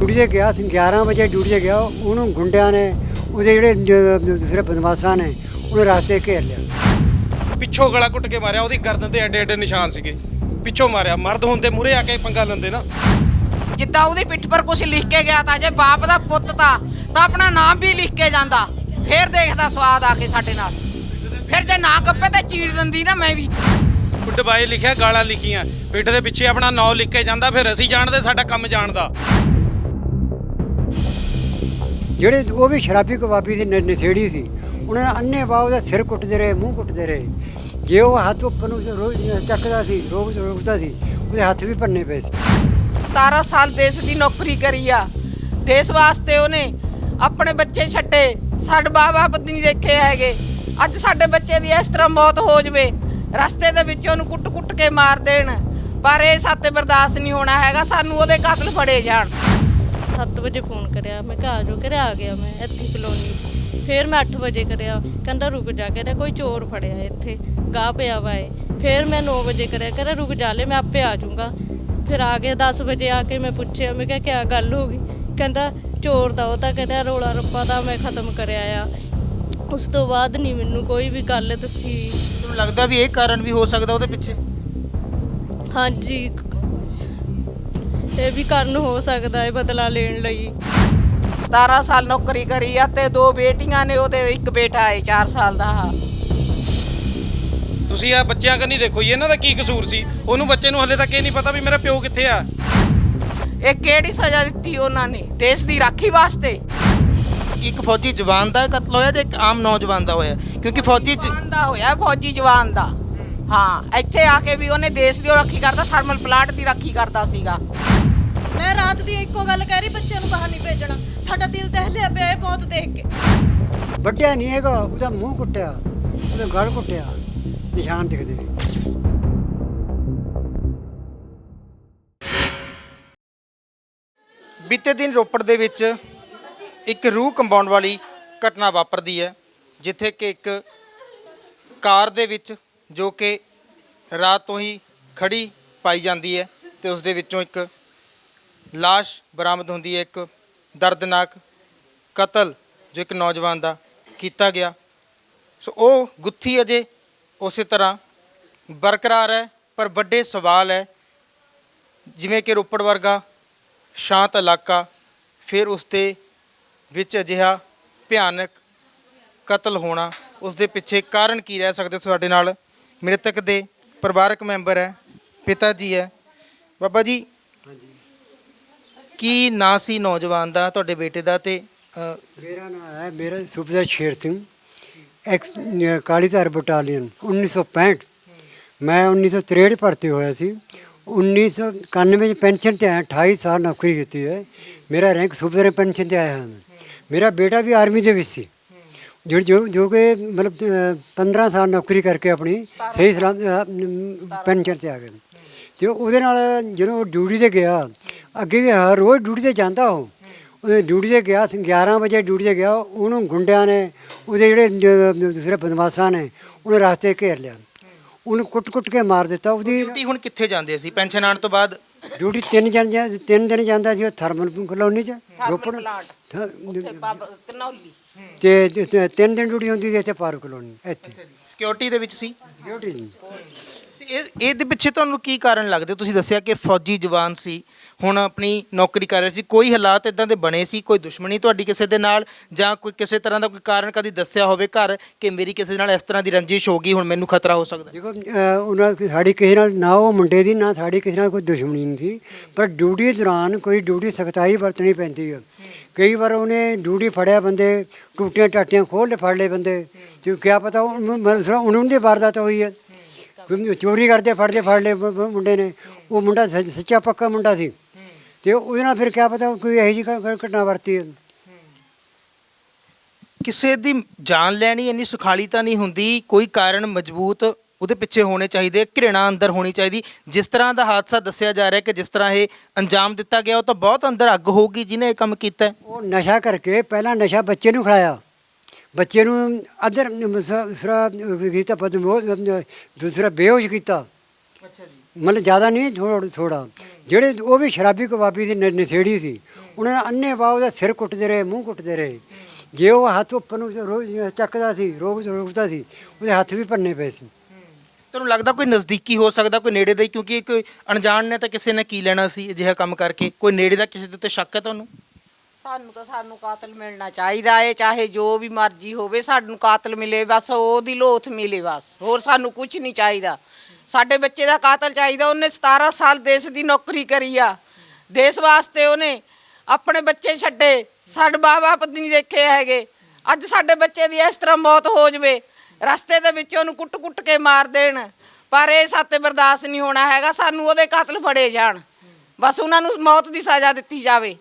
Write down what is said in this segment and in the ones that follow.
Duty ਤੇ ਗਿਆ ਸੀ 11 ਵਜੇ ਡਿਊਟੀ ਤੇ ਗਿਆ ਉਹਨੂੰ ਗੁੰਡਿਆਂ ਨੇ ਉਹਦੇ ਜਿਹੜੇ ਦੂਸਰੇ ਬਦਮਾਸ਼ਾਂ ਨੇ ਉਹਨੇ ਰਾਸਤੇ ਘੇਰ ਲਿਆ। ਪਿੱਛੋਂ ਗਲਾ ਘੁੱਟ ਕੇ ਮਾਰਿਆ ਉਹਦੀ ਗਰਦਨ ਤੇ ਐਡੇ ਐਡੇ ਨਿਸ਼ਾਨ ਸੀਗੇ। ਪਿੱਛੋਂ ਮਾਰਿਆ ਮਰਦ ਹੁੰਦੇ ਮੂਰੇ ਆ ਕੇ ਪੰਗਾ ਲੈਂਦੇ ਨਾ। ਜਿੱਦਾਂ ਉਹਦੀ ਪਿੱਠ ਪਰ ਕੁਝ ਲਿਖ ਕੇ ਗਿਆ ਤਾਂ ਜੇ ਬਾਪ ਦਾ ਪੁੱਤ ਤਾਂ ਤਾਂ ਆਪਣਾ ਨਾਮ ਵੀ ਲਿਖ ਕੇ ਜਾਂਦਾ। ਫੇਰ ਦੇਖਦਾ ਸਵਾਦ ਆ ਕੇ ਸਾਡੇ ਨਾਲ। ਫਿਰ ਜੇ ਨਾ ਗੱਪੇ ਤੇ ਚੀੜ ਦਿੰਦੀ ਨਾ ਮੈਂ ਵੀ। ਗੁੱਡ ਲਿਖਿਆ ਗਾਲਾਂ ਲਿਖੀਆਂ। ਪਿੱਠ ਦੇ ਪਿੱਛੇ ਆਪਣਾ ਨਾਂ ਲਿਖ ਕੇ ਜਾਂਦਾ ਫਿਰ ਅਸੀਂ ਜਾਣਦੇ ਸਾਡਾ ਕੰਮ ਜਾਣਦਾ। ਜਿਹੜੇ ਉਹ ਵੀ ਸ਼ਰਾਬੀ ਕਬਾਬੀ ਸੀ ਨਸ਼ੇੜੀ ਸੀ, ਉਹਨਾਂ ਨੇ ਅੰਨੇ ਬਾਹ ਉਹਦਾ ਸਿਰ ਕੁੱਟਦੇ ਰਹੇ, ਮੂੰਹ ਕੁੱਟਦੇ ਰਹੇ। ਜੇ ਉਹ ਹੱਥ ਉੱਪਰ ਨੂੰ ਰੋਜ਼ ਚੱਕਦਾ ਸੀ, ਰੋਜ਼ ਰੋਕਦਾ ਸੀ, ਉਹਦੇ ਹੱਥ ਵੀ ਭੰਨੇ ਪਏ ਸੀ। 17 ਸਾਲ ਦੇਸ਼ ਦੀ ਨੌਕਰੀ ਕਰੀ ਆ। ਦੇਸ਼ ਵਾਸਤੇ ਉਹਨੇ ਆਪਣੇ ਬੱਚੇ ਛੱਡੇ, ਸਾਡੇ ਬਾਬਾ ਨਹੀਂ ਦੇਖੇ ਹੈਗੇ। ਅੱਜ ਸਾਡੇ ਬੱਚੇ ਦੀ ਇਸ ਤਰ੍ਹਾਂ ਮੌਤ ਹੋ ਜਵੇ, ਰਸਤੇ ਦੇ ਵਿੱਚ ਉਹਨੂੰ ਕੁੱਟ-ਕੁੱਟ ਕੇ ਮਾਰ ਦੇਣ, ਪਰ ਇਹ ਸਾਤੇ ਬਰਦਾਸ਼ਤ ਨਹੀਂ ਹੋਣਾ ਹੈਗਾ, ਸਾਨੂੰ ਉਹਦੇ ਕਤਲ ਫੜੇ ਜਾਣ। 7 ਵਜੇ ਫੋਨ ਕਰਿਆ ਮੈਂ ਕਿਹਾ ਆ ਜਾਓ ਘਰੇ ਆ ਗਿਆ ਮੈਂ ਇੱਥੇ ਕਲੋਨੀ 'ਚ। ਫਿਰ ਮੈਂ 8 ਵਜੇ ਕਰਿਆ ਕਹਿੰਦਾ ਰੁਕ ਜਾ ਕਹਿੰਦਾ ਕੋਈ ਚੋਰ ਫੜਿਆ ਇੱਥੇ ਗਾਹ ਪਿਆ ਵਾ ਏ ਫਿਰ ਮੈਂ 9 ਵਜੇ ਕਰਿਆ ਕਹਿੰਦਾ ਰੁਕ ਜਾ ਲੈ ਮੈਂ ਆਪੇ ਆ ਜਾਊਂਗਾ। ਫਿਰ ਆ ਕੇ 10 ਵਜੇ ਆ ਕੇ ਮੈਂ ਪੁੱਛਿਆ ਮੈਂ ਕਿਹਾ ਕਿਆ ਗੱਲ ਹੋ ਗਈ? ਕਹਿੰਦਾ ਚੋਰ ਦਾ ਉਹ ਤਾਂ ਕਹਿੰਦਾ ਰੋਲਾ ਰੱਪਾ ਦਾ ਮੈਂ ਖਤਮ ਕਰਿਆ ਆ। ਉਸ ਤੋਂ ਬਾਅਦ ਨਹੀਂ ਮੈਨੂੰ ਕੋਈ ਵੀ ਗੱਲ ਦੱਸੀ। ਤੁਹਾਨੂੰ ਲੱਗਦਾ ਵੀ ਇਹ ਕਾਰਨ ਵੀ ਹੋ ਸਕਦਾ ਉਹਦੇ ਪਿੱਛੇ। ਹਾਂਜੀ ਇਹ ਵੀ ਕਾਰਨ ਹੋ ਸਕਦਾ ਹੈ ਬਦਲਾ ਲੈਣ ਲਈ। 17 ਸਾਲ ਨੌਕਰੀ ਕਰੀ ਆ ਤੇ ਦੋ ਬੇਟੀਆਂ ਨੇ ਉਹਦੇ ਇੱਕ ਬੇਟਾ ਹੈ 4 ਸਾਲ ਦਾ। ਤੁਸੀਂ ਆ ਬੱਚਿਆਂ ਕੰਨੀ ਦੇਖੋ ਜੀ ਇਹਨਾਂ ਦਾ ਕੀ ਕਸੂਰ ਸੀ? ਉਹਨੂੰ ਬੱਚੇ ਨੂੰ ਹਲੇ ਤੱਕ ਇਹ ਨਹੀਂ ਪਤਾ ਵੀ ਮੇਰਾ ਪਿਓ ਕਿੱਥੇ ਆ। ਇਹ ਕਿਹੜੀ ਸਜ਼ਾ ਦਿੱਤੀ ਉਹਨਾਂ ਨੇ? ਦੇਸ਼ ਦੀ ਰਾਖੀ ਵਾਸਤੇ। ਇੱਕ ਫੌਜੀ ਜਵਾਨ ਦਾ ਕਤਲ ਹੋਇਆ ਤੇ ਇੱਕ ਆਮ ਨੌਜਵਾਨ ਦਾ ਹੋਇਆ? ਕਿਉਂਕਿ ਫੌਜੀ ਜ- ਜਵਾਨ ਦਾ ਹੋਇਆ ਫੌਜੀ ਜਵਾਨ ਦਾ। ਹਾਂ ਇੱਥੇ ਆ ਕੇ ਵੀ ਉਹਨੇ ਦੇਸ਼ ਦੀ ਉਹ ਰਾਖੀ ਕਰਦਾ ਥਰਮਲ ਪਲਾਂਟ ਦੀ ਰਾਖੀ ਕਰਦਾ ਸੀਗਾ। ਮੈਂ ਰਾਤ ਦੀ ਇੱਕੋ ਗੱਲ ਕਹਿ ਰਹੀ ਬੱਚਿਆਂ ਨੂੰ ਬਾਹਰ ਨਹੀਂ ਭੇਜਣਾ। ਸਾਡਾ ਦਿਲ ਦਹਿਲਿਆ ਪਿਆ ਇਹ ਬਹੁਤ ਦੇਖ ਕੇ। ਵੱਡਿਆ ਨਹੀਂ ਹੈਗਾ ਉਹਦਾ ਮੂੰਹ ਕੁੱਟਿਆ ਉਹਦਾ ਗਲ ਕੁੱਟਿਆ ਨਿਸ਼ਾਨ ਦਿਖਦੇ। ਬੀਤੇ ਦਿਨ ਰੋਪੜ ਦੇ ਵਿੱਚ ਇੱਕ ਰੂਹ ਕੰਬਾਉਣ ਵਾਲੀ ਘਟਨਾ ਵਾਪਰਦੀ ਹੈ ਜਿੱਥੇ ਕਿ ਇੱਕ ਕਾਰ ਦੇ ਵਿੱਚ ਜੋ ਕਿ ਰਾਤ ਤੋਂ ਹੀ ਖੜੀ ਪਾਈ ਜਾਂਦੀ ਹੈ ਤੇ ਉਸ ਦੇ ਵਿੱਚੋਂ ਇੱਕ লাশ ਬਰਾਮਦ ਹੁੰਦੀ ਹੈ ਇੱਕ ਦਰਦਨਾਕ ਕਤਲ, ਜੋ ਇੱਕ ਨੌਜਵਾਨ ਦਾ ਕੀਤਾ ਗਿਆ। ਸੋ ਉਹ ਗੁੱਥੀ ਅਜੇ ਉਸੇ ਤਰ੍ਹਾਂ ਬਰਕਰਾਰ ਹੈ, ਪਰ ਵੱਡੇ ਸਵਾਲ ਹੈ, ਜਿਵੇਂ ਕਿ ਰੋਪੜ ਵਰਗਾ ਸ਼ਾਂਤ ਇਲਾਕਾ ਫਿਰ ਉਸ ਦੇ ਵਿੱਚ ਅਜਿਹਾ ਭਿਆਨਕ ਕਤਲ ਹੋਣਾ, ਉਸ ਦੇ ਪਿੱਛੇ ਕਾਰਨ ਕੀ ਰਹਿ ਸਕਦੇ ਸਾਡੇ ਨਾਲ? ਮ੍ਰਿਤਕ ਦੇ ਪਰਿਵਾਰਕ ਮੈਂਬਰ ਹੈ, ਪਿਤਾ ਜੀ ਹੈ। ਬਾਬਾ ਜੀ ਕੀ ਨਾਂ ਸੀ ਨੌਜਵਾਨ ਦਾ ਤੁਹਾਡੇ ਬੇਟੇ ਦਾ ਤੇ ਅ, ਮੇਰਾ ਨਾਮ ਹੈ ਮੇਰਾ ਸੁਬੇਦਾਰ ਸ਼ੇਰ ਸਿੰਘ ਐਕਸ ਕਾਲੀਧਾਰ ਬਟਾਲੀਅਨ 1965 ਮੈਂ 1963 ਭਰਤੀ ਹੋਇਆ ਸੀ। 1991 ਚ ਪੈਨਸ਼ਨ ਤੇ ਆਇਆ 28 ਸਾਲ ਨੌਕਰੀ ਕੀਤੀ ਹੈ। ਮੇਰਾ ਰੈਂਕ ਸੁਬੇਦਾਰ ਪੈਨਸ਼ਨ ਤੇ ਆਇਆ ਹਾਂ ਮੈਂ। ਮੇਰਾ ਬੇਟਾ ਵੀ ਆਰਮੀ ਦੇ ਵਿੱਚ ਸੀ। ਜੋ ਜੋ ਜੋ ਕਿ ਮਤਲਬ ਅ, 15 ਸਾਲ ਨੌਕਰੀ ਕਰਕੇ ਆਪਣੀ ਸਹੀ ਸਲਾਮ ਪੈਨਸ਼ਨ ਤੇ ਆ ਗਏ ਤੇ ਉਹਦੇ ਨਾਲ ਜਦੋਂ ਉਹ ਡਿਊਟੀ ਤੇ ਗਿਆ ਅੱਗੇ ਵੀ ਹਰ ਰੋਜ਼ ਡਿਊਟੀ ਤੇ ਜਾਂਦਾ ਉਹ। ਉਹਦੇ ਡਿਊਟੀ ਤੇ ਗਿਆ ਸੀ 11 ਵਜੇ ਡਿਊਟੀ ਤੇ ਗਿਆ ਉਹਨੂੰ ਗੁੰਡਿਆਂ ਨੇ ਉਹਦੇ ਜਿਹੜੇ ਦੂਸਰੇ ਬਦਮਾਸ਼ਾਂ ਨੇ ਉਹਨੇ ਰਾਸਤੇ ਘੇਰ ਲਿਆ। ਉਹਨੂੰ ਕੁੱਟ-ਕੁੱਟ ਕੇ ਮਾਰ ਦਿੱਤਾ। ਉਹਦੀ ਡਿਊਟੀ ਹੁਣ ਕਿੱਥੇ ਜਾਂਦੇ ਸੀ? ਪੈਨਸ਼ਨ ਆਉਣ ਤੋਂ ਬਾਅਦ? ਡਿਊਟੀ ਤਿੰਨ ਜਨ ਜਾਂ- ਤਿੰਨ ਦਿਨ ਜਾਂਦਾ ਸੀ ਉਹ ਥਰਮਲ ਕਲੋਨੀ ਚ ਰੋਪੜ। ਤੇ ਤੇ- ਤੇ ਤਿੰਨ ਦਿਨ ਡਿਊਟੀ ਹੁੰਦੀ ਸੀ ਇੱਥੇ ਪਾਰਕ ਕਲੋਨੀ ਇੱਥੇ। ਸਿਕਿਉਰਿਟੀ ਦੇ ਵਿੱਚ ਸੀ? ਡਿਊਟੀ ਤੇ ਇਹ ਇਹਦੇ ਪਿੱਛੇ ਤੁਹਾਨੂੰ ਕੀ ਕਾਰਨ ਲੱਗਦੇ? ਤੁਸੀਂ ਦੱਸਿਆ ਕਿ ਫੌਜੀ ਜਵਾਨ ਸੀ। ਹੁਣ ਆਪਣੀ ਨੌਕਰੀ ਕਰ ਰਿਹਾ ਸੀ ਕੋਈ ਹਾਲਾਤ ਇਦਾਂ ਦੇ ਬਣੇ ਸੀ ਕੋਈ ਦੁਸ਼ਮਣੀ ਤੁਹਾਡੀ ਕਿਸੇ ਦੇ ਨਾਲ ਜਾਂ ਕੋਈ ਕਿਸੇ ਤਰ੍ਹਾਂ ਦਾ ਕੋਈ ਕਾਰਨ ਕਦੀ ਦੱਸਿਆ ਹੋਵੇ ਘਰ ਕਿ ਮੇਰੀ ਕਿਸੇ ਨਾਲ ਇਸ ਤਰ੍ਹਾਂ ਦੀ ਰੰਜਿਸ਼ ਹੋ ਗਈ ਹੁਣ ਮੈਨੂੰ ਖਤਰਾ ਹੋ ਸਕਦਾ ਦੇਖੋ ਅਹ ਉਹਨਾਂ ਦੀ ਸਾਡੀ ਕਿਸੇ ਨਾਲ ਨਾ ਉਹ ਮੁੰਡੇ ਦੀ ਨਾ ਸਾਡੀ ਕਿਸੇ ਨਾਲ ਕੋਈ ਦੁਸ਼ਮਣੀ ਨਹੀਂ ਸੀ। ਪਰ ਡਿਊਟੀ ਦੌਰਾਨ ਕੋਈ ਡਿਊਟੀ ਸਖਤਾਈ ਵਰਤਣੀ ਪੈਂਦੀ ਹੈ ਕਈ ਵਾਰ ਉਹਨੇ ਡਿਊਟੀ ਫੜਿਆ ਬੰਦੇ ਟੂਟੀਆਂ ਟਾਟੀਆਂ ਖੋਲ ਲੈ ਫੜ ਲਏ ਬੰਦੇ। ਤੇ ਕਿਆ ਪਤਾ ਉਹਨੂੰ ਮਤਲਬ ਉਹਨਾਂ ਦੀ ਵਾਰਦਾਤ ਹੋਈ ਹੈ ਕੋਈ ਚੋਰੀ ਕਰਦੇ ਫੜਦੇ ਫੜ ਲਏ ਬ- ਬ- ਮੁੰਡੇ ਨੇ। ਉਹ ਮੁੰਡਾ ਸੱਚ- ਸੱਚਾ ਪੱਕਾ ਮੁੰਡਾ ਸੀ। ਤੇ ਉਹਦੇ ਨਾਲ ਫਿਰ ਕਿਆ ਪਤਾ ਕੋਈ ਇਹੋ ਜਿਹੀ ਘਟਨਾ ਵਰਤੀ ਹੈ ਕਿਸੇ ਦੀ ਜਾਨ ਲੈਣੀ ਇੰਨੀ ਸੁਖਾਲੀ ਤਾਂ ਨਹੀਂ ਹੁੰਦੀ ਕੋਈ ਕਾਰਨ ਮਜ਼ਬੂਤ ਉਹਦੇ ਪਿੱਛੇ ਹੋਣੇ ਚਾਹੀਦੇ ਘৃਣਾ ਅੰਦਰ ਹੋਣੀ ਚਾਹੀਦੀ। ਜਿਸ ਤਰ੍ਹਾਂ ਦਾ ਹਾਦਸਾ ਦੱਸਿਆ ਜਾ ਰਿਹਾ ਕਿ ਜਿਸ ਤਰ੍ਹਾਂ ਇਹ ਅੰਜਾਮ ਦਿੱਤਾ ਗਿਆ ਉਹ ਤਾਂ ਬਹੁਤ ਅੰਦਰ ਅੱਗ ਹੋਊਗੀ ਜਿਹਨੇ ਇਹ ਕੰਮ ਕੀਤਾ। ਹੈ। ਉਹ ਨਸ਼ਾ ਕਰਕੇ ਪਹਿਲਾਂ ਨਸ਼ਾ ਬੱਚੇ ਨੂੰ ਖਿਲਾਇਆ। ਬੱਚੇ ਨੂੰ ਅਦਰ ਦੂਸਰਾ ਕੀਤਾ ਪਦਮੋ ਦੂਸਰਾ ਬੇਹੋਸ਼ ਕੀਤਾ। ਅੱਛਾ ਜੀ। ਮਤਲਬ ਜ਼ਿਆਦਾ ਨਹੀਂ ਥੋੜਾ ਥੋੜਾ ਜਿਹੜੇ ਉਹ ਵੀ ਸ਼ਰਾਬੀ ਕਬਾਬੀ ਸੀ ਨ- ਨਸ਼ੇੜੀ ਸੀ ਉਹਨਾਂ ਨੇ ਅੰਨੇ ਬਾਹ ਉਹਦਾ ਸਿਰ ਕੁੱਟਦੇ ਰਹੇ ਮੂੰਹ ਕੁੱਟਦੇ ਰਹੇ। ਜੇ ਉਹ ਹੱਥ ਉੱਪਰ ਨੂੰ ਰੋਜ਼ ਚੱਕਦਾ ਸੀ ਰੋਜ਼ ਰੋਕਦਾ ਸੀ ਉਹਦੇ ਹੱਥ ਵੀ ਭੰਨੇ ਪਏ ਸੀ। ਤੁਹਾਨੂੰ ਲੱਗਦਾ ਕੋਈ ਨਜ਼ਦੀਕੀ ਹੋ ਸਕਦਾ ਕੋਈ ਨੇੜੇ ਦਾ ਹੀ ਕਿਉਂਕਿ ਇੱਕ ਅਣਜਾਣ ਨੇ ਤਾਂ ਕਿਸੇ ਨੇ ਕੀ ਲੈਣਾ ਸੀ ਅਜਿਹਾ ਕੰਮ ਕਰਕੇ? ਕੋਈ ਨੇੜੇ ਦਾ ਕਿਸੇ ਦੇ ਉੱਤੇ ਸ਼ੱਕ ਹੈ ਤੁਹਾਨੂੰ? ਸਾਨੂੰ ਤਾਂ ਸਾਨੂੰ ਕਾਤਲ ਮਿਲਣਾ ਚਾਹੀਦਾ ਏ ਚਾਹੇ ਜੋ ਵੀ ਮਰਜ਼ੀ ਹੋਵੇ ਸਾਨੂੰ ਕਾਤਲ ਮਿਲੇ ਬਸ ਉਹਦੀ ਲੋਥ ਮਿਲੇ ਬਸ। ਹੋਰ ਸਾਨੂੰ ਕੁਝ ਨਹੀਂ ਚਾਹੀਦਾ। ਸਾਡੇ ਬੱਚੇ ਦਾ ਕਾਤਲ ਚਾਹੀਦਾ, ਉਹਨੇ 17 ਸਾਲ ਦੇਸ਼ ਦੀ ਨੌਕਰੀ ਕਰੀ ਆ। ਦੇਸ਼ ਵਾਸਤੇ ਉਹਨੇ ਆਪਣੇ ਬੱਚੇ ਛੱਡੇ। ਸਾਡੇ ਬਾਪ ਨਹੀਂ ਦੇਖੇ ਹੈਗੇ। ਅੱਜ ਸਾਡੇ ਬੱਚੇ ਦੀ ਇਸ ਤਰ੍ਹਾਂ ਮੌਤ ਹੋ ਜਵੇ, ਰਸਤੇ ਦੇ ਵਿੱਚ ਉਹਨੂੰ ਕੁੱਟ-ਕੁੱਟ ਕੇ ਮਾਰ ਦੇਣ। ਪਰ ਇਹ ਸਾਤੇ ਬਰਦਾਸ਼ਤ ਨਹੀਂ ਹੋਣਾ ਹੈਗਾ, ਸਾਨੂੰ ਉਹਦੇ ਕਾਤਲ ਫੜੇ ਜਾਣ। ਬਸ ਉਹਨਾਂ ਨੂੰ ਮੌਤ ਦੀ ਸਜ਼ਾ ਦਿੱਤੀ ਜਾਵੇ।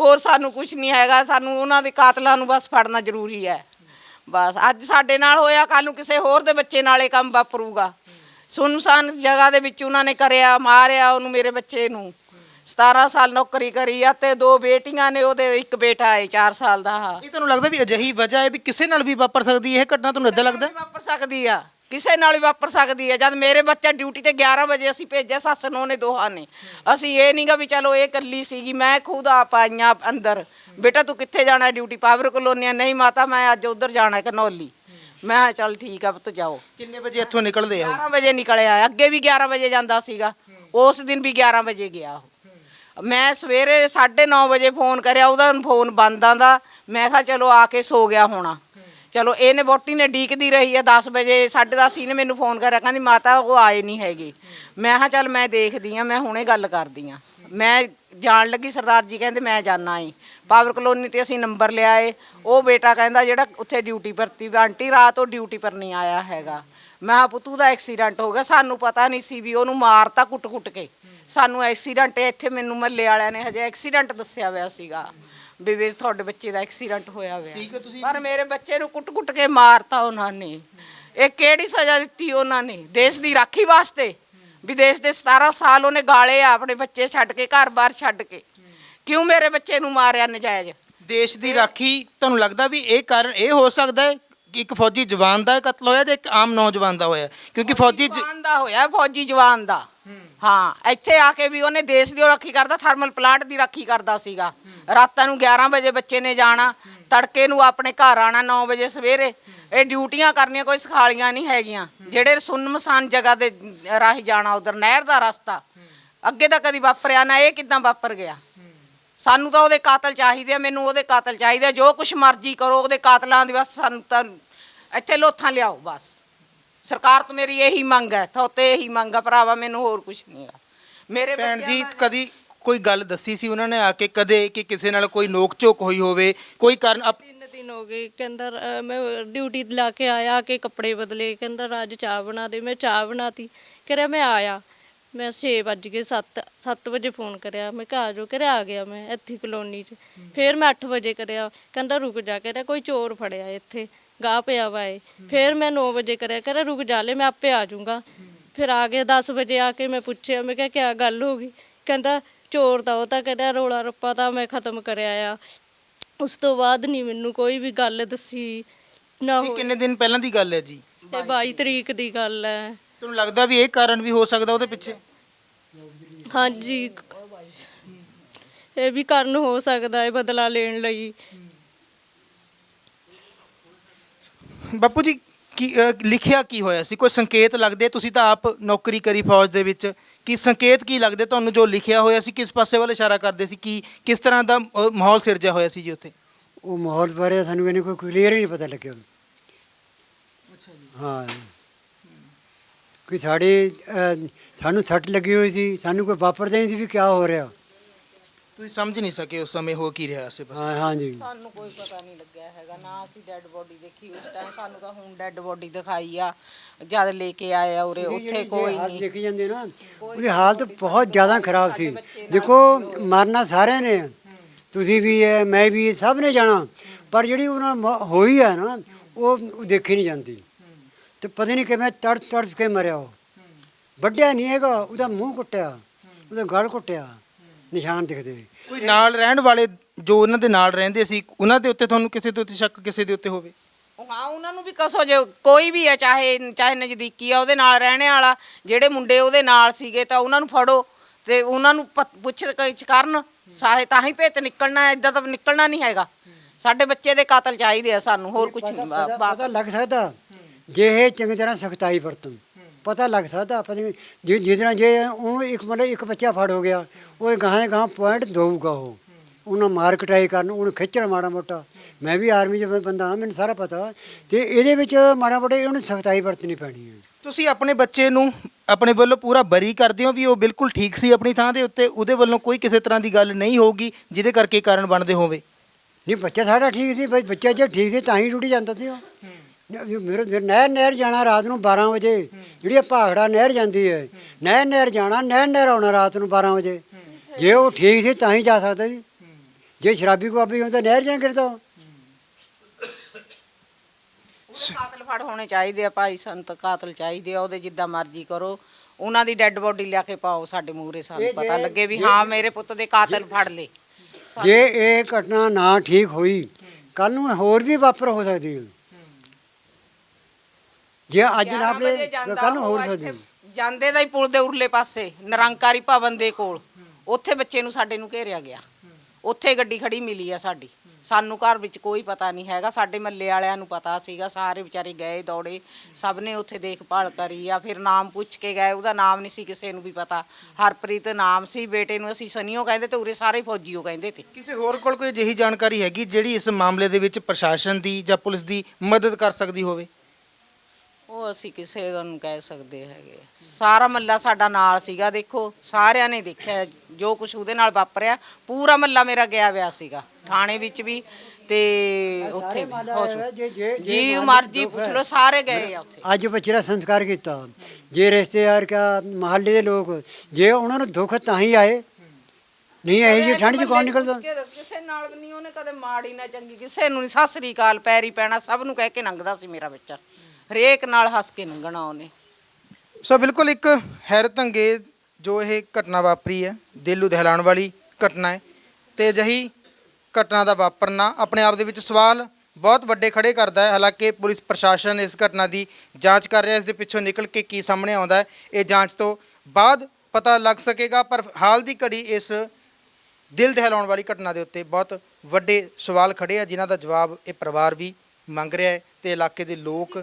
ਹੋਰ ਸਾਨੂੰ ਕੁਝ ਨਹੀਂ ਹੈਗਾ, ਸਾਨੂੰ ਉਹਨਾਂ ਦੇ ਕਾਤਲਾਂ ਨੂੰ ਬਸ ਫੜਨਾ ਜ਼ਰੂਰੀ ਹੈ। ਬਸ ਅੱਜ ਸਾਡੇ ਨਾਲ ਹੋਇਆ ਕੱਲ ਨੂੰ ਕਿਸੇ ਹੋਰ ਦੇ ਬੱਚੇ ਨਾਲ ਇਹ ਕੰਮ ਵਾਪਰੂਗਾ। ਸੁਨਸਾਨ ਜਗ੍ਹਾ ਦੇ ਵਿੱਚ ਉਹਨਾਂ ਨੇ ਕਰਿਆ ਮਾਰਿਆ ਉਹਨੂੰ ਮੇਰੇ ਬੱਚੇ ਨੂੰ। 17 ਸਾਲ ਨੌਕਰੀ ਕਰੀ ਆ ਤੇ ਦੋ ਬੇਟੀਆਂ ਨੇ ਉਹਦੇ ਇੱਕ ਬੇਟਾ ਹੈ 4 ਸਾਲ ਦਾ ਇਹ ਤੁਹਾਨੂੰ ਲੱਗਦਾ ਵੀ ਅਜਿਹੀ ਵਜ੍ਹਾ ਹੈ ਵੀ ਕਿਸੇ ਨਾਲ ਵੀ ਵਾਪਰ ਸਕਦੀ ਹੈ ਇਹ ਘਟਨਾ ਤੁਹਾਨੂੰ ਇਦਾਂ ਲੱਗਦਾ? ਹੈ? ਵਾਪਰ ਸਕਦੀ ਆ। ਕਿਸੇ ਨਾਲ ਵੀ ਵਾਪਰ ਸਕਦੀ ਆ। ਜਦ ਮੇਰੇ ਬੱਚਾ ਡਿਊਟੀ ਤੇ 11 ਵਜੇ ਅਸੀਂ ਭੇਜਿਆ ਸੱਸ ਨੂੰ ਨੇ ਦੋਹਾਂ ਨੇ। ਅਸੀਂ ਇਹ ਨਹੀਂਗਾ ਵੀ ਚਲੋ ਇਹ ਇਕੱਲੀ ਸੀਗੀ ਮੈਂ ਖੁਦ ਆ ਪਾਈਆਂ ਅੰਦਰ। ਬੇਟਾ ਤੂੰ ਕਿੱਥੇ ਜਾਣਾ ਡਿਊਟੀ? ਪਾਵਰ ਕਲੋਨੀਆ ਨਹੀਂ ਮਾਤਾ ਮੈਂ ਅੱਜ ਉਧਰ ਜਾਣਾ ਕਨੌਲੀ। ਮੈਂ ਕਿਹਾ ਚੱਲ ਠੀਕ ਆ ਪੁੱਤ ਜਾਓ। ਕਿੰਨੇ ਵਜੇ ਇੱਥੋਂ ਨਿਕਲਦੇ ਆ ਉਹ? 11 ਵਜੇ ਨਿਕਲਿਆ ਅੱਗੇ ਵੀ 11 ਵਜੇ ਜਾਂਦਾ ਸੀਗਾ। ਉਸ ਦਿਨ ਵੀ 11 ਵਜੇ ਗਿਆ ਉਹ। ਮੈਂ ਸਵੇਰੇ 9:30 ਵਜੇ ਫੋਨ ਕਰਿਆ ਉਹਦਾ ਫੋਨ ਬੰਦ ਆਂਦਾ ਮੈਂ ਕਿਹਾ ਚਲੋ ਆ ਕੇ ਸੋ ਗਿਆ ਹੋਣਾ। ਚਲੋ ਇਹਨੇ ਬੋਟੀ ਨੇ ਡੀਕਦੀ ਰਹੀ ਆ 10 ਵਜੇ 10:30 ਇਹਨੇ ਮੈਨੂੰ ਫੋਨ ਕਰਿਆ, ਕਹਿੰਦੀ ਮਾਤਾ ਉਹ ਆਏ ਨਹੀਂ ਹੈਗੇ। ਮੈਂ ਕਿਹਾ, ਚੱਲ ਮੈਂ ਦੇਖਦੀ ਆ, ਮੈਂ ਹੁਣੇ ਗੱਲ ਕਰਦੀ ਆ। ਮੈਂ ਜਾਣ ਲੱਗੀ ਸਰਦਾਰ ਜੀ, ਕਹਿੰਦੇ ਮੈਂ ਜਾਣਾ ਏ ਪਾਵਰ ਕਲੋਨੀ ਤੇ ਅਸੀਂ ਨੰਬਰ ਲਿਆ ਏ। ਉਹ ਬੇਟਾ ਕਹਿੰਦਾ ਜਿਹੜਾ ਉੱਥੇ ਡਿਊਟੀ ਪਰਤੀ ਵੀ ਆਂਟੀ ਰਾਤ ਉਹ ਡਿਊਟੀ ਪਰ ਨਹੀਂ ਆਇਆ ਹੈਗਾ। ਮੈਂ ਕਿਹਾ, ਪੁੱਤੂ ਦਾ ਐਕਸੀਡੈਂਟ ਹੋ ਗਿਆ, ਸਾਨੂੰ ਪਤਾ ਨਹੀਂ ਸੀ ਵੀ ਉਹਨੂੰ ਮਾਰਤਾ ਕੁੱਟ-ਕੁੱਟ ਕੇ। ਸਾਨੂੰ ਐਕਸੀਡੈਂਟ ਇੱਥੇ ਮੈਨੂੰ ਮੱਲੇ ਵਾਲਿਆਂ ਨੇ ਹਜੇ ਐਕਸੀਡੈਂਟ ਦੱਸਿਆ ਹੋਇਆ ਸੀਗਾ। ਵੀ ਵੀ ਤੁਹਾਡੇ ਬੱਚੇ ਦਾ ਐਕਸੀਡੈਂਟ ਹੋਇਆ ਹੋਇਆ ਪਰ ਮੇਰੇ ਬੱਚੇ ਨੂੰ ਕੁੱਟ-ਕੁੱਟ ਕੇ ਮਾਰਤਾ ਉਹਨਾਂ ਨੇ। ਇਹ ਕਿਹੜੀ ਸਜ਼ਾ ਦਿੱਤੀ ਉਹਨਾਂ ਨੇ? ਦੇਸ਼ ਦੀ ਰਾਖੀ ਵਾਸਤੇ? ਵੀ ਦੇਸ਼ ਦੇ 17 ਸਾਲ ਉਹਨੇ ਗਾਲੇ ਆ ਆਪਣੇ ਬੱਚੇ ਛੱਡ ਕੇ ਘਰ-ਬਾਰ ਛੱਡ ਕੇ। ਕਿਉਂ ਮੇਰੇ ਬੱਚੇ ਨੂੰ ਮਾਰਿਆ ਨਜਾਇਜ਼? ਦੇਸ਼ ਦੀ ਰਾਖੀ ਤੁਹਾਨੂੰ ਲੱਗਦਾ ਵੀ ਇਹ ਕਾਰਨ ਇਹ ਹੋ ਸਕਦਾ ਹੈ ਕਿ ਇੱਕ ਫੌਜੀ ਜਵਾਨ ਦਾ ਕਤਲ ਹੋਇਆ ਤੇ ਇੱਕ ਆਮ ਨੌਜਵਾਨ ਦਾ ਹੋਇਆ? ਕਿਉਂਕਿ ਫੌਜੀ ਜ- ਜਵਾਨ ਦਾ ਹੋਇਆ ਫੌਜੀ ਜਵਾਨ ਦਾ। ਹਾਂ, ਇੱਥੇ ਆ ਕੇ ਵੀ ਉਹਨੇ ਦੇਸ਼ ਦੀ ਰਾਖੀ ਕਰਦਾ ਥਰਮਲ ਪਲਾਂਟ ਦੀ ਰਾਖੀ ਕਰਦਾ ਸੀਗਾ। ਰਾਤਾਂ ਨੂੰ 11 ਵਜੇ ਬੱਚੇ ਨੇ ਜਾਣਾ, ਤੜਕੇ ਨੂੰ ਆਪਣੇ ਘਰ ਆਣਾ 9 ਵਜੇ ਸਵੇਰੇ। ਇਹ ਡਿਊਟੀਆਂ ਕਰਨੀਆਂ ਕੋਈ ਸਖਾਲੀਆਂ ਨਹੀਂ ਹੈਗੀਆਂ। ਜਿਹੜੇ ਸੁੰਨਮਸਾਨ ਜਗ੍ਹਾ ਦੇ ਰਾਹੀਂ ਜਾਣਾ, ਉਧਰ ਨਹਿਰ ਦਾ ਰਸਤਾ, ਅੱਗੇ ਤਾਂ ਕਦੀ ਵਾਪਰਿਆ ਨਾ, ਇਹ ਕਿਦਾਂ ਵਾਪਰ ਗਿਆ? ਸਾਨੂੰ ਤਾਂ ਉਹਦੇ ਕਾਤਲ ਚਾਹੀਦੇ ਆ, ਮੈਨੂੰ ਉਹਦੇ ਕਾਤਲ ਚਾਹੀਦੇ ਆ, ਜੋ ਕੁਛ ਮਰਜ਼ੀ ਕਰੋ, ਉਹਦੇ ਕਾਤਲਾਂ ਦੀ ਬਸ ਸਾਨੂੰ ਤਾਂ ਇੱਥੇ ਲੋਥਾਂ ਲਿਆਓ, ਬਸ। ਸਰਕਾਰ ਤੋਂ ਮੇਰੀ ਇਹੀ ਮੰਗ ਹੈ ਥੋਤੇ ਇਹੀ ਮੰਗ ਆ ਭਰਾਵਾ ਮੈਨੂੰ ਹੋਰ ਕੁਛ ਨਹੀਂ ਹੈਗਾ। ਮੇਰੇ ਭੈਣ ਬੱਚਿਆਂ ਜੀ ਦਾ- ਕਦੀ ਕੋਈ ਗੱਲ ਦੱਸੀ ਸੀ ਉਹਨਾਂ ਨੇ ਆ ਕੇ ਕਦੇ ਕਿ ਕਿਸੇ ਨਾਲ ਕੋਈ ਨੋਕ ਝੋਕ ਹੋਈ ਹੋਵੇ ਕੋਈ ਕਾਰਨ ਤਿੰਨ ਦਿਨ ਹੋ ਗਏ ਕਹਿੰਦਾ ਮੈਂ ਡਿਊਟੀ ਲਾ ਕੇ ਆਇਆ ਕਿ ਕੱਪੜੇ ਬਦਲੇ ਕਹਿੰਦਾ ਰਾਜ ਚਾਹ ਬਣਾ ਦੇ ਮੈਂ ਚਾਹ ਬਣਾਤੀ। ਕਰਿਆ ਮੈਂ ਆਇਆ ਮੈਂ 6 ਵੱਜ ਗਏ 7 7 ਵਜੇ ਫੋਨ ਕਰਿਆ ਮੈਂ ਕਿਹਾ ਆ ਜਾਓ ਕਰਿਆ ਆ ਗਿਆ ਮੈਂ ਇੱਥੇ ਕਲੋਨੀ 'ਚ। ਫਿਰ ਮੈਂ 8 ਵਜੇ ਕਰਿਆ ਕਹਿੰਦਾ ਰੁਕ ਜਾ ਕੇ ਕੋਈ ਚੋਰ ਫੜਿਆ ਇੱਥੇ। ਗਾਹ ਪਿਆ ਵਾ ਏ ਫਿਰ ਮੈਂ 9 ਵਜੇ ਕਰਿਆ ਕਰਿਆ ਰੁਕ ਜਾ ਲੈ ਮੈਂ ਆਪੇ ਆ ਜਾਊਂਗਾ। ਫਿਰ ਆ ਕੇ 10 ਵਜੇ ਆ ਕੇ ਮੈਂ ਪੁੱਛਿਆ ਮੈਂ ਕਿਹਾ ਕਿਆ ਗੱਲ ਹੋ ਗਈ? ਕਹਿੰਦਾ ਚੋਰ ਦਾ ਉਹ ਤਾਂ ਕਹਿੰਦਾ ਰੋਲਾ ਰੱਪਾ ਤਾਂ ਮੈਂ ਖਤਮ ਕਰਿਆ ਆ। ਉਸ ਤੋਂ ਬਾਅਦ ਨਹੀਂ ਮੈਨੂੰ ਕੋਈ ਵੀ ਗੱਲ ਦੱਸੀ ਨਾ ਇਹ ਹੋ ਕਿੰਨੇ ਦਿਨ ਪਹਿਲਾਂ ਦੀ ਗੱਲ ਹੈ ਜੀ? ਇਹ 22 ਤਰੀਕ ਦੀ ਗੱਲ ਹੈ। ਤੁਹਾਨੂੰ ਲੱਗਦਾ ਵੀ ਇਹ ਕਾਰਨ ਵੀ ਹੋ ਸਕਦਾ ਉਹਦੇ ਪਿੱਛੇ? ਹਾਂਜੀ। ਇਹ ਵੀ ਕਾਰਨ ਹੋ ਸਕਦਾ ਹੈ ਬਦਲਾ ਲੈਣ ਲਈ। ਬਾਪੂ ਜੀ ਕੀ ਅਹ, ਲਿਖਿਆ ਕੀ ਹੋਇਆ ਸੀ? ਕੋਈ ਸੰਕੇਤ ਲੱਗਦੇ? ਤੁਸੀਂ ਤਾਂ ਆਪ ਨੌਕਰੀ ਕਰੀ ਫੌਜ ਦੇ ਵਿੱਚ। ਕੀ ਸੰਕੇਤ ਕੀ ਲੱਗਦੇ? ਤੁਹਾਨੂੰ ਜੋ ਲਿਖਿਆ ਹੋਇਆ ਸੀ ਕਿਸ ਪਾਸੇ ਵੱਲ ਇਸ਼ਾਰਾ ਕਰਦੇ ਸੀ? ਕੀ ਕਿਸ ਤਰ੍ਹਾਂ ਦਾ ਅਹ, ਮਾਹੌਲ ਸਿਰਜਿਆ ਹੋਇਆ ਸੀ ਜੀ ਉੱਥੇ? ਉਹ ਮਾਹੌਲ ਬਾਰੇ ਸਾਨੂੰ ਇਹਨੇ ਕੋਈ ਕਲੀਅਰ ਹੀ ਨਹੀਂ ਪਤਾ ਲੱਗਿਆ। ਹਾਂ। ਕੋਈ ਸਾਡੇ ਅਹ, ਸਾਨੂੰ ਸੱਟ ਲੱਗੀ ਹੋਈ ਸੀ। ਸਾਨੂੰ ਕੋਈ ਵਾਪਰਦਾ ਨਹੀਂ ਸੀ ਵੀ ਕੀ ਹੋ ਰਿਹਾ। ਤੁਸੀਂ ਸਮਝ ਨਹੀਂ ਸਕੇ ਉਸ ਸਮੇਂ ਹੋ ਕੀ ਰਿਹਾ ਆਸੇ ਪਾਸੇ ਹਾਂ ਹਾਂ ਜੀ ਸਾਨੂੰ ਕੋਈ ਪਤਾ ਨਹੀਂ ਲੱਗਿਆ ਹੈਗਾ ਨਾ ਅਸੀਂ ਡੈੱਡ ਬੋਡੀ ਦੇਖੀ ਉਸ ਟਾਈਮ ਸਾਨੂੰ ਤਾਂ ਹੁਣ ਡੈੱਡ ਬੋਡੀ ਦਿਖਾਈ ਆ ਜਦ ਲੈ ਕੇ ਆਏ ਆ ਉਰੇ ਉੱਥੇ ਕੋਈ ਨਹੀਂ। ਦੇਖੀ ਜਾਂਦੇ ਨਾ ਉਹਦੀ ਹਾਲਤ ਬਹੁਤ ਜ਼ਿਆਦਾ ਖਰਾਬ ਸੀ। ਦੇਖੋ ਮਰਨਾ ਸਾਰਿਆਂ ਨੇ। ਤੁਸੀਂ ਵੀ ਹੈ ਮੈਂ ਵੀ ਸਭ ਨੇ ਜਾਣਾ। ਪਰ ਜਿਹੜੀ ਉਹਨਾਂ ਹੋਈ ਹੈ ਨਾ ਉਹ ਉਹ ਦੇਖੀ ਨਹੀਂ ਜਾਂਦੀ। ਤੇ ਪਤਾ ਨਹੀਂ ਕਿਵੇਂ ਤੜ ਤੜ ਕੇ ਮਰਿਆ ਉਹ। ਵੱਡਿਆ ਨਹੀਂ ਹੈਗਾ ਉਹਦਾ ਮੂੰਹ ਕੁੱਟਿਆ ਉਹਦਾ ਗਲ ਕੁੱਟਿਆ। ਨਿਸ਼ਾਨ ਦਿਖਦੇ ਕੋਈ ਨਾਲ ਰਹਿਣ ਵਾਲੇ ਜੋ ਉਹਨਾਂ ਦੇ ਨਾਲ ਰਹਿੰਦੇ ਸੀ ਉਹਨਾਂ ਦੇ ਉੱਤੇ ਤੁਹਾਨੂੰ ਕਿਸੇ ਦੇ ਉੱਤੇ ਸ਼ੱਕ ਕਿਸੇ ਦੇ ਉੱਤੇ ਹੋਵੇ? ਹਾਂ ਉਹਨਾਂ ਨੂੰ ਵੀ ਕਸੋ ਜੇ ਕੋਈ ਵੀ ਹੈ ਚਾਹੇ ਚਾਹੇ ਨਜ਼ਦੀਕੀ ਆ ਉਹਦੇ ਨਾਲ ਰਹਿਣੇ ਵਾਲਾ ਜਿਹੜੇ ਮੁੰਡੇ ਉਹਦੇ ਨਾਲ ਸੀਗੇ ਤਾਂ ਉਹਨਾਂ ਨੂੰ ਫੜੋ ਤੇ ਉਹਨਾਂ ਨੂੰ ਪ- ਪੁੱਛ ਗਿੱਛ ਕਰਨ। ਸਾਹੇ ਤਾਂ ਹੀ ਭੇਤ ਨਿਕਲਣਾ ਇਦਾਂ ਤਾਂ ਨਿਕਲਣਾ ਨਹੀਂ ਹੈਗਾ। ਸਾਡੇ ਬੱਚੇ ਦੇ ਕਾਤਲ ਚਾਹੀਦੇ ਆ ਸਾਨੂੰ ਹੋਰ ਕੁਝ ਪਤਾ ਲੱਗ ਸਕਦਾ। ਜੇ ਇਹ ਚੰਗੀ ਤਰ੍ਹਾਂ ਸਖਤਾਈ ਵਰਤਣ। ਪਤਾ ਲੱਗ ਸਕਦਾ ਪਤਾ ਨਹੀਂ ਜੇ ਤਰ੍ਹਾਂ ਜੇ ਉਹਨੂੰ ਇੱਕ ਮਤਲਬ ਇੱਕ ਬੱਚਾ ਫੜ ਹੋ ਗਿਆ ਉਹ ਗਾਹਾਂ ਦੇ ਗਾਹਾਂ ਪੁਆਇੰਟ ਦਊਗਾ ਉਹ। ਉਹਨਾਂ ਮਾਰ ਕਟਾਈ ਕਰਨ ਉਹਨੂੰ ਖਿੱਚਣ ਮਾੜਾ ਮੋਟਾ। ਮੈਂ ਵੀ ਆਰਮੀ 'ਚ ਬੰਦਾ ਹਾਂ ਮੈਨੂੰ ਸਾਰਾ ਪਤਾ। ਤੇ ਇਹਦੇ ਵਿੱਚ ਮਾੜਾ ਮੋਟਾ ਉਹਨੂੰ ਸਖਤਾਈ ਵਰਤਣੀ ਪੈਣੀ ਹੈ। ਤੁਸੀਂ ਆਪਣੇ ਬੱਚੇ ਨੂੰ ਆਪਣੇ ਵੱਲੋਂ ਪੂਰਾ ਬਰੀ ਕਰਦੇ ਹੋ ਵੀ ਉਹ ਬਿਲਕੁਲ ਠੀਕ ਸੀ ਆਪਣੀ ਥਾਂ ਦੇ ਉੱਤੇ ਉਹਦੇ ਵੱਲੋਂ ਕੋਈ ਕਿਸੇ ਤਰ੍ਹਾਂ ਦੀ ਗੱਲ ਨਹੀਂ ਹੋਊਗੀ ਜਿਹਦੇ ਕਰਕੇ ਕਾਰਨ ਬਣਦੇ ਹੋਵੇ? ਨਹੀਂ ਬੱਚਾ ਸਾਡਾ ਠੀਕ ਸੀ ਬਈ ਬੱਚਾ ਜੇ ਠੀਕ ਸੀ ਤਾਂ ਹੀ ਡਿਊਟੀ ਜਾਂਦਾ ਸੀ ਉਹ। ਮੇਰੇ ਨਹਿਰ ਨਹਿਰ ਜਾਣਾ ਰਾਤ ਨੂੰ 12 ਵਜੇ। ਜਿਹੜੀ ਭਾਖੜਾ ਨਹਿਰ ਜਾਂਦੀ ਹੈ ਨਹਿਰ ਨਹਿਰ ਜਾਣਾ ਨਹਿਰ ਨਹਿਰ ਆਉਣਾ ਰਾਤ ਨੂੰ 12 ਵਜੇ। ਜੇ ਉਹ ਠੀਕ ਸੀ ਤਾਂ ਹੀ ਜਾ ਸਕਦਾ ਸੀ ਜੇ ਸ਼ਰਾਬੀ ਕੁਆਬੀ ਹੁੰਦਾ ਨਹਿਰ ਜਾਂ ਗਿਰਦਾ ਕਾਤਲ ਫੜ ਹੋਣੇ ਚਾਹੀਦੇ ਆ ਭਾਈ ਸੰਤ ਕਾਤਲ ਚਾਹੀਦੇ ਆ ਉਹਦੇ ਜਿੱਦਾਂ ਮਰਜ਼ੀ ਕਰੋ। ਉਹਨਾਂ ਦੀ ਡੈੱਡ ਬੋਡੀ ਲਿਆ ਕੇ ਪਾਓ ਸਾਡੇ ਮੂਹਰੇ ਸਾਨੂੰ ਪਤਾ ਜੇ- ਲੱਗੇ ਵੀ ਹਾਂ ਮੇਰੇ ਪੁੱਤ ਦੇ ਕਾਤਲ ਫੜ ਲਏ। ਜੇ ਇਹ ਘਟਨਾ ਨਾ ਠੀਕ ਹੋਈ ਕੱਲ ਨੂੰ ਹੋਰ ਵੀ ਵਾਪਰ ਹੋ ਸਕਦੀ ਹੈ। ਜੇ ਅੱਜ ਨਾ 11 ਆਪਣੇ ਕੱਲ ਨੂੰ ਹੋਰ ਇੱਥੇ ਜਾਂਦੇ ਦਾ ਹੀ ਪੁਲ ਦੇ ਉਰਲੇ ਪਾਸੇ ਨਿਰੰਕਾਰੀ ਭਵਨ ਦੇ ਕੋਲ। ਉੱਥੇ ਬੱਚੇ ਨੂੰ ਸਾਡੇ ਨੂੰ ਘੇਰਿਆ ਗਿਆ। ਉੱਥੇ ਗੱਡੀ ਖੜੀ ਮਿਲੀ ਆ ਸਾਡੀ। ਸਾਨੂੰ ਘਰ ਵਿੱਚ ਕੋਈ ਪਤਾ ਨਹੀਂ ਹੈਗਾ। ਸਾਡੇ ਮੱਲੇ ਵਾਲਿਆਂ ਨੂੰ ਪਤਾ ਸੀਗਾ। ਸਾਰੇ ਵਿਚਾਰੇ ਗਏ ਦੌੜੇ। ਸਭ ਨੇ ਉੱਥੇ ਦੇਖਭਾਲ ਕਰੀ ਆ। ਫਿਰ ਨਾਮ ਪੁੱਛ ਕੇ ਗਏ। ਉਹਦਾ ਨਾਮ ਨਹੀਂ ਸੀ ਕਿਸੇ ਨੂੰ ਵੀ ਪਤਾ। ਹਰਪ੍ਰੀਤ ਨਾਮ ਸੀ। ਬੇਟੇ ਨੂੰ ਅਸੀਂ ਸਨੀਓ ਕਹਿੰਦੇ ਤੇ ਉਰੇ ਸਾਰੇ ਫੌਜੀਓ ਕਹਿੰਦੇ ਤੇ। ਕਿਸੇ ਹੋਰ ਕੋਲ ਕੋਈ ਅਜਿਹੀ ਜਾਣਕਾਰੀ ਹੈਗੀ ਜਿਹੜੀ ਇਸ ਮਾਮਲੇ ਦੇ ਵਿੱਚ ਪ੍ਰਸ਼ਾਸਨ ਦੀ ਜਾਂ ਪੁਲਿਸ ਦੀ ਮਦਦ ਕਰ ਸਕਦੀ ਹੋਵੇ? ਉਹ ਅਸੀਂ ਕਿਸੇ ਨੂੰ ਕਹਿ ਸਕਦੇ ਹੈਗੇ ਸਾਰਾ ਮੱਲਾ ਸਾਡਾ ਨਾਲ ਸੀਗਾ ਦੇਖੋ ਸਾਰਿਆਂ ਨੇ ਦੇਖਿਆ ਜੋ ਕੁਝ ਉਹਦੇ ਨਾਲ ਵਾਪਰਿਆ ਪੂਰਾ ਮੱਲਾ ਮੇਰਾ ਗਿਆ ਹੋਇਆ ਸੀਗਾ ਥਾਣੇ ਵਿੱਚ ਵੀ ਤੇ ਉੱਥੇ ਵੀ ਜੇ- ਮਰਜ਼ੀ ਪੁੱਛ। ਲਓ ਸਾਰੇ ਗਏ ਆ ਉੱਥੇ। ਅੱਜ ਬੱਚੇ ਦਾ ਸੰਸਕਾਰ ਕੀਤਾ। ਜੇ ਰਿਸ਼ਤੇਦਾਰ ਕਾ ਮਹੱਲੇ ਦੇ ਲੋਕ ਜੇ ਉਹਨਾਂ ਨੂੰ ਦੁੱਖ ਤਾਂ ਹੀ ਆਏ। ਨਹੀਂ ਇਹ ਜੀ ਠੰਡ ਚ ਕੌਣ ਨਿਕਲਦਾ? ਕਿਸੇ ਨਾਲ ਵੀ ਨਹੀਂ ਉਹਨੇ ਕਦੇ ਮਾੜੀ ਨਾ ਚੰਗੀ ਕਿਸੇ ਨੂੰ ਨਹੀਂ ਸਤਿ ਸ੍ਰੀ ਅਕਾਲ ਪੈਰੀ ਪੈਣਾ ਸਭ ਨੂੰ ਕਹਿ ਕੇ ਲੰਘਦਾ ਸੀ ਮੇਰਾ ਬੱਚਾ। ਹਰੇਕ ਨਾਲ ਹੱਸ ਕੇ ਲੰਘਣਾ ਉਹਨੇ। ਸੋ ਬਿਲਕੁਲ ਇੱਕ ਹੈਰਤ ਅੰਗੇਜ਼ ਜੋ ਇਹ ਘਟਨਾ ਵਾਪਰੀ ਹੈ, ਦਿਲ ਨੂੰ ਦਹਿਲਾਉਣ ਵਾਲੀ ਘਟਨਾ ਹੈ ਤੇ ਅਜਿਹੀ ਘਟਨਾ ਦਾ ਵਾਪਰਨਾ ਆਪਣੇ ਆਪ ਦੇ ਵਿੱਚ ਸਵਾਲ ਬਹੁਤ ਵੱਡੇ ਖੜੇ ਕਰਦਾ ਹੈ। ਹਾਲਾਂਕਿ ਪੁਲਿਸ ਪ੍ਰਸ਼ਾਸਨ ਇਸ ਘਟਨਾ ਦੀ ਜਾਂਚ ਕਰ ਰਿਹਾ ਇਸ ਦੇ ਪਿੱਛੋਂ ਨਿਕਲ ਕੇ ਕੀ ਸਾਹਮਣੇ ਆਉਂਦਾ ਹੈ, ਇਹ ਜਾਂਚ ਤੋਂ ਬਾਅਦ ਪਤਾ ਲੱਗ ਸਕੇਗਾ, ਪਰ ਹਾਲ ਦੀ ਘੜੀ ਇਸ ਦਿਲ ਦਹਿਲਾਉਣ ਵਾਲੀ ਘਟਨਾ ਦੇ ਉੱਤੇ ਬਹੁਤ ਵੱਡੇ ਸਵਾਲ ਖੜੇ ਆ, ਜਿਨ੍ਹਾਂ ਦਾ ਜਵਾਬ ਇਹ ਪਰਿਵਾਰ ਵੀ ਮੰਗ ਰਿਹਾ ਹੈ ਤੇ ਇਲਾਕੇ ਦੇ ਲੋਕ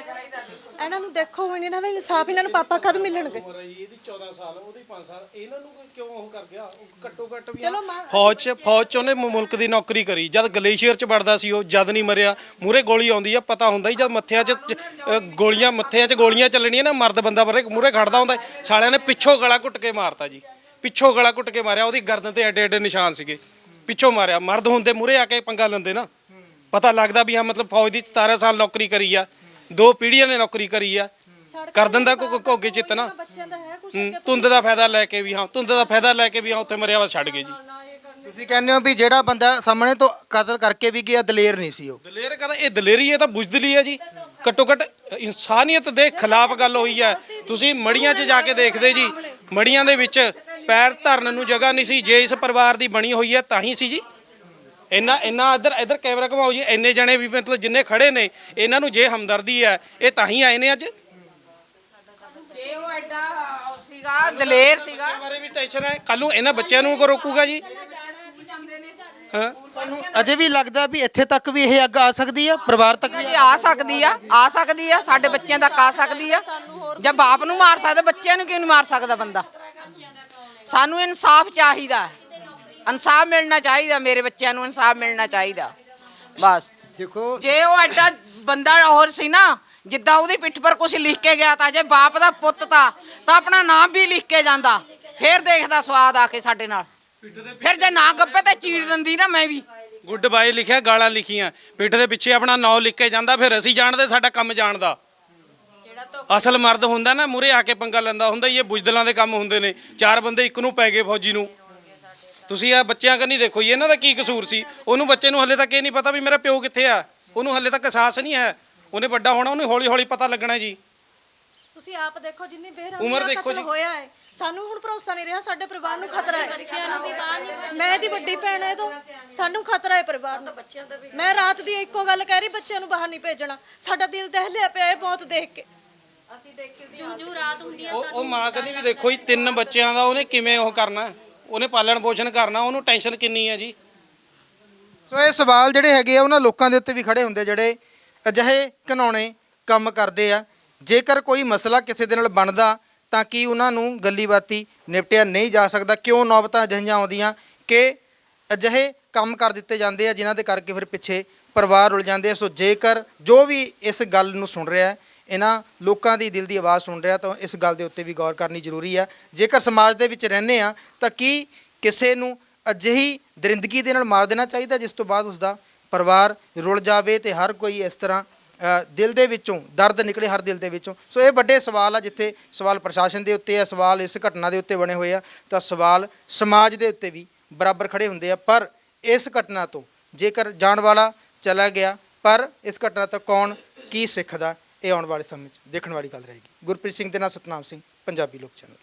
ਇਹਨਾਂ ਨੂੰ ਦੇਖੋ ਹੁਣ ਇਹਨਾਂ ਦਾ ਇਨਸਾਫ ਇਹਨਾਂ ਨੂੰ ਪਾਪਾ ਕਦ ਮਿਲਣਗੇ? ਇਹਦੀ 14 ਸਾਲ ਉਹਦੀ 5 ਸਾਲ। ਇਹਨਾਂ ਨੂੰ ਕਿਉਂ ਉਹ ਕਰ ਗਿਆ? ਘੱਟੋ ਘੱਟ ਵੀ ਚਲੋ ਮਾਂ- ਫੌਜ 'ਚ ਫੌਜ 'ਚ ਉਹਨੇ ਮੁ- ਮੁਲਕ ਦੀ ਨੌਕਰੀ ਕਰੀ। ਜਦ ਗਲੇਸ਼ੀਅਰ 'ਚ ਵੜਦਾ ਸੀ ਉਹ ਜਦ ਨਹੀਂ ਮਰਿਆ। ਮੂਰੇ ਗੋਲੀ ਆਉਂਦੀ ਆ ਪਤਾ ਹੁੰਦਾ ਹੀ ਜਦ ਮੱਥਿਆਂ 'ਚ ਚ- ਅ, ਗੋਲੀਆਂ ਮੱਥਿਆਂ 'ਚ ਗੋਲੀਆਂ ਚੱਲਣੀਆਂ ਨਾ ਮਰਦ ਬੰਦਾ ਮਰੇ ਮੂਰੇ ਖੜਦਾ ਹੁੰਦਾ ਸਾਲਿਆਂ ਨੇ ਪਿੱਛੋਂ ਗਲਾ ਘੁੱਟ ਕੇ ਮਾਰਤਾ ਜੀ। ਪਿੱਛੋਂ ਗਲਾ ਘੁੱਟ ਕੇ ਮਾਰਿਆ। ਉਹਦੀ ਗਰਦਨ ਤੇ ਐਡੇ ਐਡੇ ਨਿਸ਼ਾਨ ਸੀਗੇ। ਪਿੱਛੋਂ ਮਾਰਿਆ। ਮਰਦ ਹੁੰਦੇ ਮੂਰੇ ਆ ਕੇ ਪੰਗਾ ਲੈਂਦੇ ਨਾ। ਪਤਾ ਲੱਗਦਾ ਵੀ ਹਾਂ ਮਤਲਬ ਫੌਜ ਦੀ 17 ਸਾਲ ਨੌਕਰੀ ਕਰੀ ਆ। ਦੋ ਪੀੜ੍ਹੀਆਂ ਨੇ ਨੌਕਰੀ ਕਰੀ ਆ। ਕਰ ਦਿੰਦਾ ਕੋ ਘੋਗੇ ਚਿੱਤ ਨਾ। ਬੱਚਿਆਂ ਦਾ ਹੈ ਕੁਝ ਹੂੰ, ਧੁੰਦ ਦਾ ਫਾਇਦਾ ਲੈ ਕੇ ਵੀ ਹਾਂ ਧੁੰਦ ਦਾ ਫਾਇਦਾ ਲੈ ਕੇ ਵੀ ਹਾਂ ਉੱਥੇ ਮਰਿਆ ਵਾ ਛੱਡ ਗਏ ਜੀ। ਤੁਸੀਂ ਕਹਿੰਦੇ ਹੋ ਵੀ ਜਿਹੜਾ ਬੰਦਾ ਸਾਹਮਣੇ ਤੋਂ ਕਤਲ ਕਰਕੇ ਵੀ ਗਿਆ ਦਲੇਰ ਨਹੀਂ ਸੀ ਉਹ। ਦਲੇਰ ਕਹਿੰਦਾ ਇਹ ਦਲੇਰੀ ਹੈ ਤਾਂ ਬੁਜ਼ਦਲੀ ਹੈ ਜੀ। ਘੱਟੋ ਘੱਟ ਇਨਸਾਨੀਅਤ ਦੇ ਖਿਲਾਫ ਗੱਲ ਹੋਈ ਹੈ ਤੁਸੀਂ ਮੜੀਆਂ 'ਚ ਜਾ ਕੇ ਦੇਖਦੇ ਜੀ। ਮੜੀਆਂ ਦੇ ਵਿੱਚ ਪੈਰ ਧਰਨ ਨੂੰ ਜਗ੍ਹਾ ਨਹੀਂ ਸੀ। ਜੇ ਇਸ ਪਰਿਵਾਰ ਦੀ ਬਣੀ ਹੋਈ ਹੈ ਤਾਂ ਹੀ ਸੀ ਜੀ। ਇੰਨਾ ਇੰਨਾ ਇੱਧਰ ਇੱਧਰ ਕੈਮਰਾ ਘਮਾਓ ਜੀ ਇੰਨੇ ਜਣੇ ਵੀ ਮਤਲਬ ਜਿੰਨੇ ਖੜੇ ਨੇ ਇਹਨਾਂ ਨੂੰ ਜੇ ਹਮਦਰਦੀ ਹੈ ਇਹ ਤਾਂ ਹੀ ਆਏ ਨੇ ਅੱਜ? ਜੇ ਉਹ ਐਡਾ ਸੀਗਾ ਦਲੇਰ ਸੀਗਾ। ਬਾਰੇ ਵੀ ਟੈਨਸ਼ਨ ਹੈ। ਕੱਲ ਨੂੰ ਇਹਨਾਂ ਬੱਚਿਆਂ ਨੂੰ ਕੋ ਰੋਕੂਗਾ ਜੀ? ਹਾਂ। ਤੁਹਾਨੂੰ ਅਜੇ ਵੀ ਲੱਗਦਾ ਵੀ ਇੱਥੇ ਤੱਕ ਵੀ ਇਹ ਅੱਗ ਆ ਸਕਦੀ ਆ? ਪਰਿਵਾਰ ਤੱਕ ਵੀ ਜੀ ਆ ਸਕਦੀ ਆ ਆ ਸਕਦੀ ਆ ਸਾਡੇ ਬੱਚਿਆਂ ਤੱਕ ਆ ਸਕਦੀ ਆ। ਜੇ ਬਾਪ ਨੂੰ ਮਾਰ ਸਕਦਾ ਬੱਚਿਆਂ ਨੂੰ ਕਿਉਂ ਨਹੀਂ ਮਾਰ ਸਕਦਾ ਬੰਦਾ? ਸਾਨੂੰ ਇਨਸਾਫ ਚਾਹੀਦਾ ਇਨਸਾਫ ਮਿਲਣਾ ਚਾਹੀਦਾ ਮੇਰੇ ਬੱਚਿਆਂ ਨੂੰ ਇਨਸਾਫ ਮਿਲਣਾ ਚਾਹੀਦਾ। ਬਸ। ਦੇਖੋ ਜੇ ਉਹ ਐਡਾ ਬੰਦਾ ਹੋਰ ਸੀ ਨਾ ਜਿੱਦਾਂ ਉਹਦੀ ਪਿੱਠ ਪਰ ਕੁਝ ਲਿਖ ਕੇ ਗਿਆ ਤਾਂ ਜੇ ਬਾਪ ਦਾ ਪੁੱਤ ਤਾਂ ਤਾਂ ਆਪਣਾ ਨਾਮ ਵੀ ਲਿਖ ਕੇ ਜਾਂਦਾ। ਫੇਰ ਦੇਖਦਾ ਸਵਾਦ ਆ ਕੇ ਸਾਡੇ ਨਾਲ। ਫਿਰ ਜੇ ਨਾ ਗੱਪੇ ਤੇ ਚੀੜ ਦਿੰਦੀ ਨਾ ਮੈਂ ਵੀ। ਗੁੱਡ ਬਾਏ ਲਿਖਿਆ ਗਾਲਾਂ ਲਿਖੀਆਂ। ਪਿੱਠ ਦੇ ਪਿੱਛੇ ਆਪਣਾ ਨਾਂ ਲਿਖ ਕੇ ਜਾਂਦਾ ਫਿਰ ਅਸੀਂ ਜਾਣਦੇ ਸਾਡਾ ਕੰਮ ਜਾਣਦਾ। ਅਸਲ ਮਰਦ ਹੁੰਦਾ ਨਾ ਮੂਰੇ ਆ ਕੇ ਪੰਗਾ ਲੈਂਦਾ ਹੁੰਦਾ ਇਹ ਬੁਜਦਲਾਂ ਦੇ ਕੰਮ ਹੁੰਦੇ ਨੇ। ਚਾਰ ਬੰਦੇ ਇੱਕ ਨੂੰ ਪੈ ਗਏ ਫੌਜੀ ਨੂੰ। ਤੁਸੀਂ ਆ ਬੱਚਿਆਂ ਕੰਨੀ ਦੇਖੋ ਜੀ ਇਹਨਾਂ ਦਾ ਕੀ ਕਸੂਰ ਸੀ? ਉਹਨੂੰ ਬੱਚੇ ਨੂੰ ਹਲੇ ਤੱਕ ਇਹ ਨਹੀਂ ਪਤਾ ਵੀ ਮੇਰਾ ਪਿਓ ਕਿੱਥੇ ਆ। ਉਹਨੂੰ ਹਲੇ ਤੱਕ ਅਹਿਸਾਸ ਨਹੀਂ ਹੈ। ਉਹਨੇ ਵੱਡਾ ਹੋਣਾ ਉਹਨੂੰ ਹੌਲੀ ਹੌਲੀ ਪਤਾ ਲੱਗਣਾ ਜੀ। ਤੁਸੀਂ ਆਪ ਦੇਖੋ ਜਿੰਨੀ ਬੇਰਹਿਮੀ ਦੇਖੋ ਕਤਲ ਜੀ। ਹੋਇਆ ਹੈ ਸਾਨੂੰ ਹੁਣ ਭਰੋਸਾ ਨਹੀਂ ਰਿਹਾ ਸਾਡੇ ਪਰਿਵਾਰ ਨੂੰ ਖਤਰਾ ਹੈ। ਮੈਂ ਇਹਦੀ ਵੱਡੀ ਭੈਣ ਹੈ ਤੋਂ ਸਾਨੂੰ ਖਤਰਾ ਹੈ ਪਰਿਵਾਰ ਨੂੰ। ਮੈਂ ਰਾਤ ਦੀ ਇੱਕੋ ਗੱਲ ਕਹਿ ਰਹੀ ਬੱਚਿਆਂ ਨੂੰ ਬਾਹਰ ਨਹੀਂ ਭੇਜਣਾ। ਸਾਡਾ ਦਿਲ ਦਹਿਲਿਆ ਪਿਆ ਇਹ ਬਹੁਤ ਦੇਖ ਕੇ। ਉਹ ਉਹ ਮਾਂ ਕਹਿੰਦੀ ਵੀ ਦੇਖੋ ਜੀ ਤਿੰਨ ਬੱਚਿਆਂ ਦਾ ਉਹਨੇ ਕਿਵੇਂ ਉਹ ਕਰਨਾ? ਉਹਨੇ ਪਾਲਣ ਪੋਸ਼ਣ ਕਰਨਾ, ਉਹਨੂੰ ਟੈਨਸ਼ਨ ਕਿੰਨੀ ਹੈ ਜੀ? ਸੋ ਇਹ ਸਵਾਲ ਜਿਹੜੇ ਹੈਗੇ ਆ, ਉਹਨਾਂ ਲੋਕਾਂ ਦੇ ਉੱਤੇ ਵੀ ਖੜੇ ਹੁੰਦੇ ਜਿਹੜੇ ਅਜਿਹੇ ਘਿਨਾਉਣੇ ਕੰਮ ਕਰਦੇ ਆ। ਜੇਕਰ ਕੋਈ ਮਸਲਾ ਕਿਸੇ ਦੇ ਨਾਲ ਬਣਦਾ, ਤਾਂ ਕਿ ਉਹਨਾਂ ਨੂੰ ਗੱਲੀ ਬਾਤੀ ਨਿਪਟਿਆ ਨਹੀਂ ਜਾ ਸਕਦਾ? ਕਿਉਂ ਨੌਬਤਾਂ ਅਜਿਹੀਆਂ ਆਉਂਦੀਆਂ ਕਿ ਅਜਿਹੇ ਕੰਮ ਕਰ ਦਿੱਤੇ ਜਾਂਦੇ ਆ, ਜਿਨ੍ਹਾਂ ਦੇ ਕਰਕੇ ਫਿਰ ਪਿੱਛੇ ਪਰਿਵਾਰ ਰੁਲ ਜਾਂਦੇ ਆ? ਸੋ ਜੇਕਰ ਜੋ ਵੀ ਇਸ ਗੱਲ ਨੂੰ ਸੁਣ ਰਿਹਾ ਹੈ ਇਹਨਾਂ ਲੋਕਾਂ ਦੀ ਦਿਲ ਦੀ ਆਵਾਜ਼ ਸੁਣ ਰਿਹਾ ਤਾਂ ਇਸ ਗੱਲ ਦੇ ਉੱਤੇ ਵੀ ਗੌਰ ਕਰਨੀ ਜ਼ਰੂਰੀ ਹੈ। ਜੇਕਰ ਸਮਾਜ ਦੇ ਵਿੱਚ ਰਹਿੰਦੇ ਆ ਤਾਂ ਕੀ ਕਿਸੇ ਨੂੰ ਅਜਿਹੀ ਦਰਿੰਦਗੀ ਦੇ ਨਾਲ ਮਾਰ ਦੇਣਾ ਚਾਹੀਦਾ ਜਿਸ ਤੋਂ ਬਾਅਦ ਉਸ ਦਾ ਪਰਿਵਾਰ ਰੁਲ ਜਾਵੇ ਤੇ ਹਰ ਕੋਈ ਇਸ ਤਰ੍ਹਾਂ ਦਿਲ ਦੇ ਵਿੱਚੋਂ ਦਰਦ ਨਿਕਲੇ ਹਰ ਦਿਲ ਦੇ ਵਿੱਚੋਂ? ਸੋ ਇਹ ਵੱਡੇ ਸਵਾਲ ਆ ਜਿੱਥੇ ਸਵਾਲ ਪ੍ਰਸ਼ਾਸਨ ਦੇ ਉੱਤੇ ਆ, ਸਵਾਲ ਇਸ ਘਟਨਾ ਦੇ ਉੱਤੇ ਬਣੇ ਹੋਏ ਆ, ਤਾਂ ਸਵਾਲ ਸਮਾਜ ਦੇ ਉੱਤੇ ਵੀ ਬਰਾਬਰ ਖੜੇ ਹੁੰਦੇ ਆ। ਪਰ ਇਸ ਘਟਨਾ ਤੋਂ ਜੇਕਰ ਜਾਣ ਵਾਲਾ ਚਲਾ ਗਿਆ, ਪਰ ਇਸ ਘਟਨਾ ਤੋਂ ਕੌਣ ਕੀ ਸਿੱਖਦਾ? ਇਹ ਆਉਣ ਵਾਲੇ ਸਮੇਂ 'ਚ ਦੇਖਣ ਵਾਲੀ ਗੱਲ ਰਹੇਗੀ। ਗੁਰਪ੍ਰੀਤ ਸਿੰਘ ਦੇ ਨਾਲ ਸਤਨਾਮ ਸਿੰਘ, ਪੰਜਾਬੀ ਲੋਕ ਚੈਨਲ।